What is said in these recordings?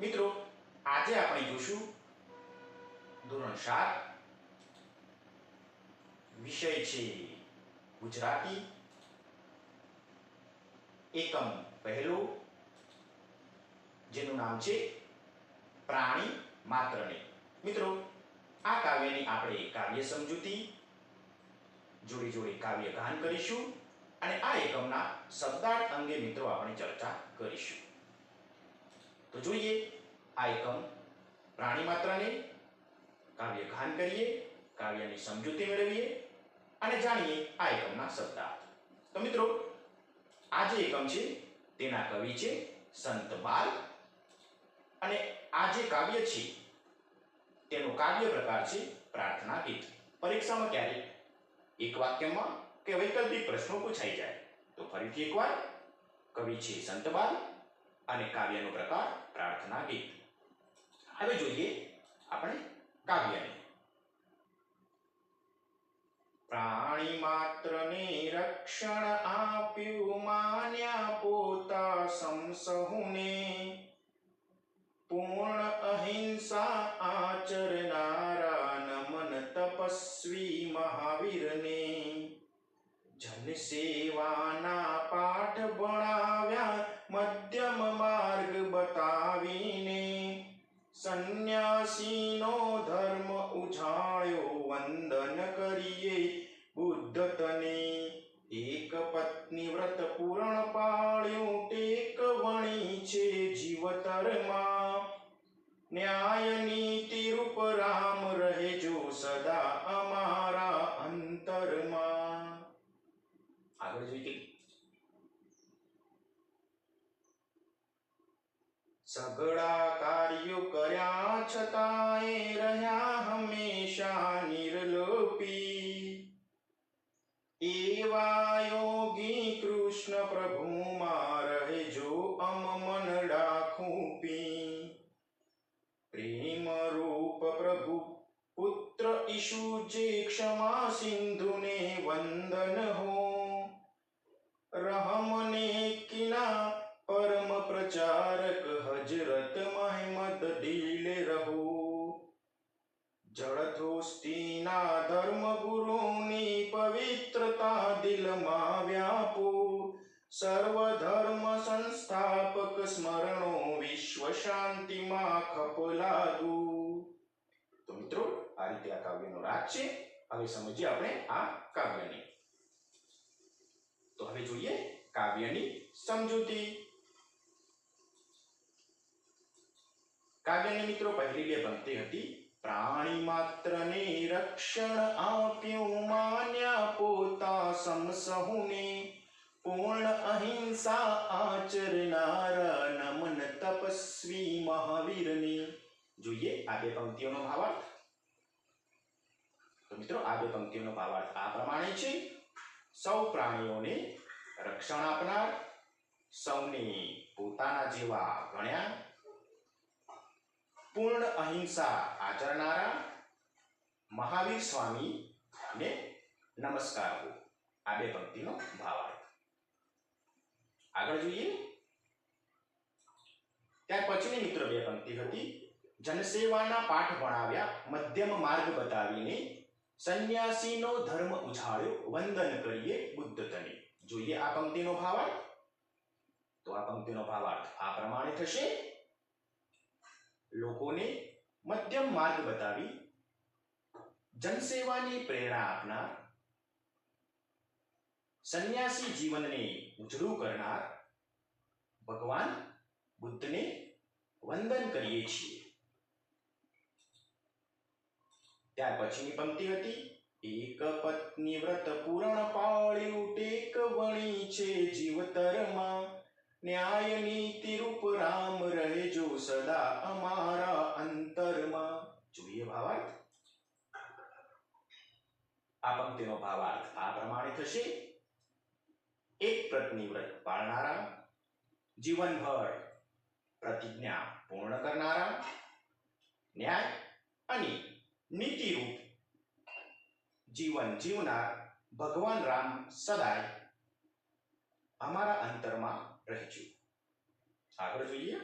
મિત્રો, આજે આપણે જોશું ધોરણ સાત, વિષય છે ગુજરાતી. એકમ પહેલો, જેનું નામ છે પ્રાણી માત્રને. મિત્રો, આ કાવ્યની આપણે કાવ્ય સમજૂતી, જોડે જોડે કાવ્ય ગાન કરીશું અને આ એકમના શબ્દાર્થ અંગે મિત્રો આપણે ચર્ચા કરીશું. તો જોઈએ આ એકમ પ્રાણી માત્રાને કાવ્ય ગાન કરીએ, કાવ્યની સમજૂતી મેળવીએ અને જાણીએ આ એકમના શબ્દાર્થ. તો મિત્રો, આ જે એકમ છે, તેના કવિ છે સંત બાલ અને આ જે કાવ્ય છે, તેનો કાવ્ય પ્રકાર છે પ્રાર્થના ગીત. પરીક્ષામાં ક્યારે? એક વાક્યમાં કે વૈકલ્પિક પ્રશ્નો પૂછાઈ જાય? તો ફરીથી એકવાર, કવિ છે સંતબાલ અને કાવ્યનો પ્રકાર પ્રાર્થના ગીત. હવે જોઈએ આપણે કાવ્યને. પ્રાણી માત્રને રક્ષણ આપ્યું માન્યા પોતા સમસહુને પૂર્ણ અહિંસા આચરનારા નમન તપસ્વી મહાવીરને. જન સંન્યાસીનો ધર્મ ઉછાળ્યો વંદન કરીએ બુદ્ધ તને એક પત્ની વ્રત પૂર્ણ પાળ્યું ટેક વણી છે જીવતરમાં ન્યાય નીતિ રૂપ રામ રહેજો સદા અમારા અંતરમાં આગળ જોઈએ સઘળા કાર્યો કર્યા છતાંય રહ્યા હંમેશા નિર્લોપી. એવા યોગી કૃષ્ણ પ્રભુમાં રહેજો અમ મન ડાખું પી પ્રેમ રૂપ પ્રભુ પુત્ર ઈશુ જે ક્ષમા સિંધુને વંદન હો. રહમને કિના પરમ પ્રચારક જળધોસ્તીના ધર્મ ગુરુની પવિત્રતા દિલમાં વ્યાપો. સર્વ ધર્મ સંસ્થાપક સ્મરણો વિશ્વ શાંતિમાં ખપ લાગુ તો મિત્રો, આ રીતે આ કાવ્યનો રાગ છે. હવે સમજીએ આપણે આ કાવ્યને. તો હવે જોઈએ કાવ્યની સમજૂતી. કાવ્યની મિત્રો પહેલી બે પંક્તિ હતી. પ્રાણી માત્ર ને રક્ષણ આપ્યું માન્યા પોતા સમસહુને. પૂર્ણ અહિંસા આચરનારા નમન તપસ્વી મહાવીરને. જોઈએ આ બે પંક્તિઓનો ભાવાર્થ. તો મિત્રો, આ બે પંક્તિઓનો ભાવાર્થ આ પ્રમાણે છે. સૌ પ્રાણીઓને રક્ષણ આપનાર, સૌને પોતાના જેવા ગણ્યા પૂર્ણ અહિંસા આચરનારા મહાવીર સ્વામી ને નમસ્કાર આ બે પંક્તિનો ભાવાર્થ આગળ જોઈએ. ત્યાર પછીની મિત્ર બે પંક્તિ હતી. જનસેવાના પાઠ ભણાવ્યા, મધ્યમ માર્ગ બતાવીને સંન્યાસીનો ધર્મ ઉછાળ્યો, વંદન કરીએ બુદ્ધ તને જોઈએ આ પંક્તિનો ભાવાર્થ? તો આ પંક્તિનો ભાવાર્થ આ પ્રમાણે થશે. લોકોને મધ્યમ માર્ગ બતાવી જનસેવાની પ્રેરણા આપનાર, સંન્યાસી જીવનને ઉજળું કરનાર ભગવાન બુદ્ધને વંદન કરીએ છીએ. ત્યાર પછીની પંક્તિ હતી, એક પત્ની વ્રત પૂરણ પાળ્યું, ટેક વણી છે જીવતરમાં. ન્યાય નીતિ રૂપ રામ રહેજો સદા અમારા અંતરમાં જોઈએ ભાવાર્થ આ પંક્તિનો ભાવાર્થ આ પ્રમાણે થશે એક પત્ની વ્રત પાળનારા જીવનભર પ્રતિજ્ઞા પૂર્ણ કરનારા ન્યાય અને નીતિરૂપ જીવન જીવનાર ભગવાન રામ સદાય અમારા અંતરમાં રહેજો. આગળ જોઈએ.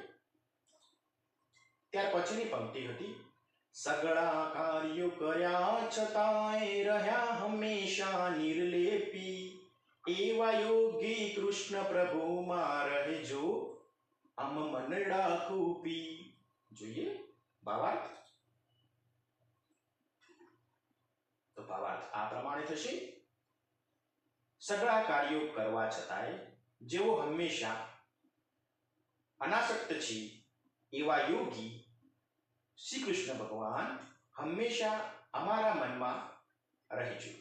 ત્યાર પછીની પંક્તિ હતી, સગળા કાર્યો કર્યા છતાંય રહ્યા હંમેશા નિર્લેપી. એવા યોગી કૃષ્ણ પ્રભુમાં રહેજો આમ મનડા કૂપી જોઈએ ભાવાર્થ તો ભાવાર્થ આ પ્રમાણે થશે. સગળા કાર્યો કરવા છતાંય જેઓ હંમેશા અનાસક્ત છે એવા યોગી શ્રી કૃષ્ણ ભગવાન હંમેશા અમારા મનમાં રહેજો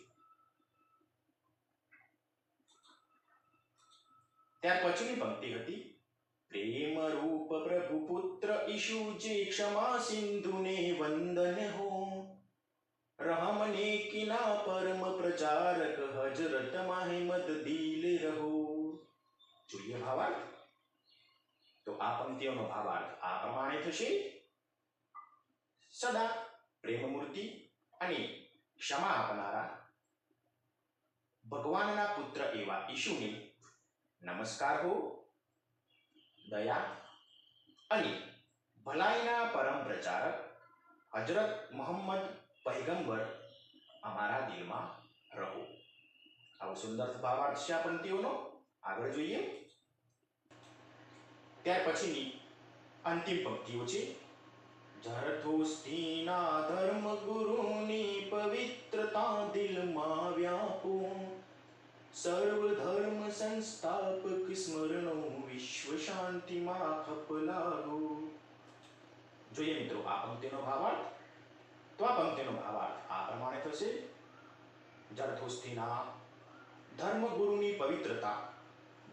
ત્યાર પછીની પંક્તિ હતી પ્રેમ રૂપ પ્રભુ પુત્ર ઈશુ જે ક્ષમા સિંધુને વંદન હો રહમને કિના પરમ પ્રચારક હજરત માહિમદ દિલ રહો જોઈએ ભાવાર્થ તો આ પંક્તિઓનો ભાવાર્થ આ પ્રમાણે થશે સદા, પ્રેમમૂર્તિ અને ક્ષમા આપનારા ભગવાનના પુત્ર એવા ઈશુને નમસ્કાર હો, દયા અને ભલાઈના પરમ પ્રચારક હજરત મોહમ્મદ પૈગંબર અમારા દિલમાં રહો. આવો સુંદર ભાવાર્થ છે આ પંક્તિઓનો. આગળ જોઈએ. ત્યાર પછીની અંતિમ પંક્તિઓ છે. જરથોસ્તીના ધર્મ ગુરુની પવિત્રતા દિલમાં વ્યાપો. સર્વ ધર્મ સંસ્થાપક સ્મરણો વિશ્વ શાંતિમાં ખપલાગો જોઈએ મિત્રો, આ પંક્તિનો ભાવાર્થ. તો આ પંક્તિનો ભાવાર્થ આ પ્રમાણે થશે. જરથુષ્ઠીના ધર્મગુરુની પવિત્રતા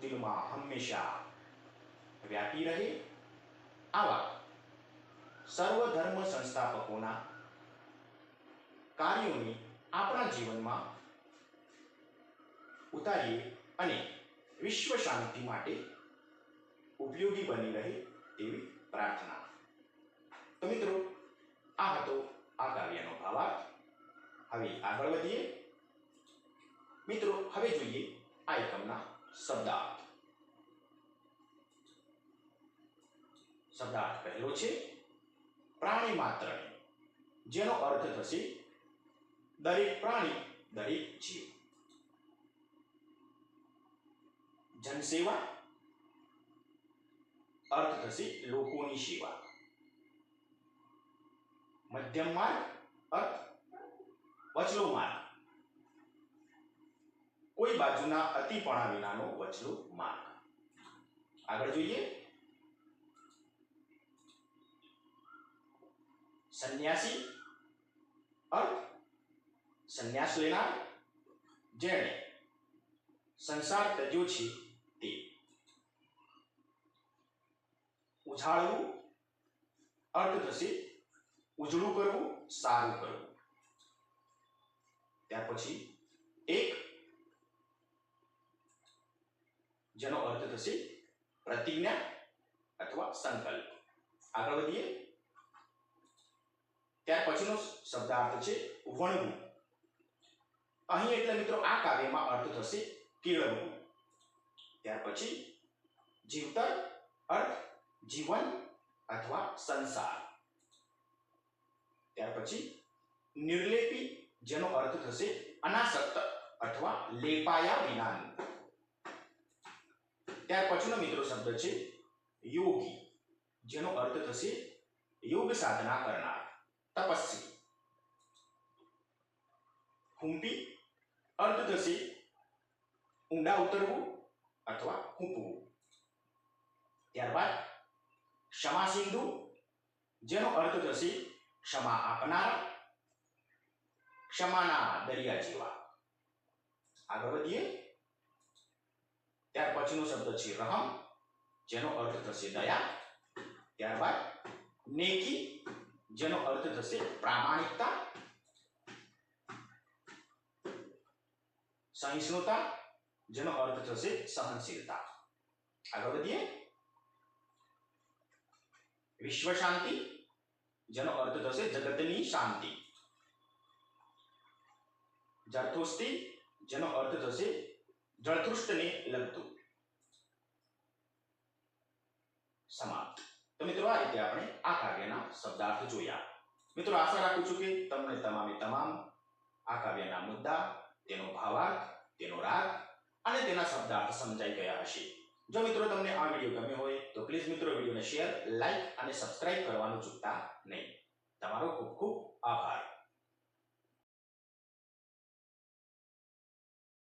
દિલમાં હંમેશા વ્યાપી રહે આવા સર્વધર્મ સંસ્થાપકોના કાર્યોને આપણા જીવનમાં ઉતારીએ અને વિશ્વ શાંતિ માટે ઉપયોગી બની રહે તેવી પ્રાર્થના. તો મિત્રો, આ હતો આ કાવ્યનો ભાવાર્થ. હવે આગળ વધીએ. મિત્રો, હવે જોઈએ આ એકમના શબ્દાર્થ. શબ્દાર્થ પહેલો છે, પ્રાણી માત્ર. જેનો અર્થ થશે, દરેક પ્રાણી દરેક જીવ. જનસેવા. અર્થ થશે લોકોની સેવા. મધ્યમ માર્ગ, અર્થ, વચલો માર્ગ. કોઈ બાજુના અતિપણા વિનાનો વચલો માર્ગ. આગળ જોઈએ. સંન્યાસી અર્થ સંન્યાસ લેનાર જેણે સંસાર ત્યજ્યો છે તે ઉછાળવું અર્થ થશે ઉજળું કરવું સારું કરવું ત્યાર પછી એક જેનો અર્થ થશે પ્રતિજ્ઞા અથવા સંકલ્પ આગળ વધીએ ત્યાર પછીનો શબ્દાર્થ છે વણવું. અહીં એટલે મિત્રો આ કાવ્યમાં અર્થ થશે કેળવવું. ત્યાર પછી જીવતર, અર્થ, જીવન અથવા સંસાર. ત્યાર પછી નિર્લેપી, જેનો અર્થ થશે અનાસક્ત અથવા લેપાયા વિનાનું. ત્યાર પછીનો મિત્રો શબ્દ છે યોગી, જેનો અર્થ થશે યોગ સાધના કરનાર. તપસ્વી. હુંપી અર્થ થશે ઊંડા ઉતરવું અથવા હૂંપવું ત્યારબાદ ક્ષમા સિંધુ જેનો અર્થ થશે ક્ષમા આપનાર, ક્ષમાના દરિયા જેવા. આગળ વધીએ. ત્યાર પછીનો શબ્દ છે રહમ, જેનો અર્થ થશે દયા. ત્યારબાદ નેકી જેનો અર્થ થશે પ્રામાણિકતા, સહિષ્ણુતા, જેનો અર્થ થશે સહનશીલતા. આગળ વધીએ. વિશ્વ શાંતિ જેનો અર્થ થશે જગતની શાંતિ. જરથોસ્તી જેનો અર્થ થશે જળતૃષ્ટને લગતું. તો મિત્રો આ રીતે આપણે આ કાવ્યના શબ્દાર્થ જોયા. મિત્રો આશા રાખું છું કે તમને તમામે તમામ આ કાવ્યના મુદ્દા, તેનો ભાવાર્થ, તેનો રાગ અને તેના શબ્દાર્થ સમજાઈ ગયા હશે. જો મિત્રો તમને આ વીડિયો ગમ્યો હોય, તો પ્લીઝ મિત્રો વિડીયોને શેર, લાઈક અને સબસ્ક્રાઇબ કરવાનું ચૂકતા નહીં. તમારો ખૂબ ખૂબ આભાર.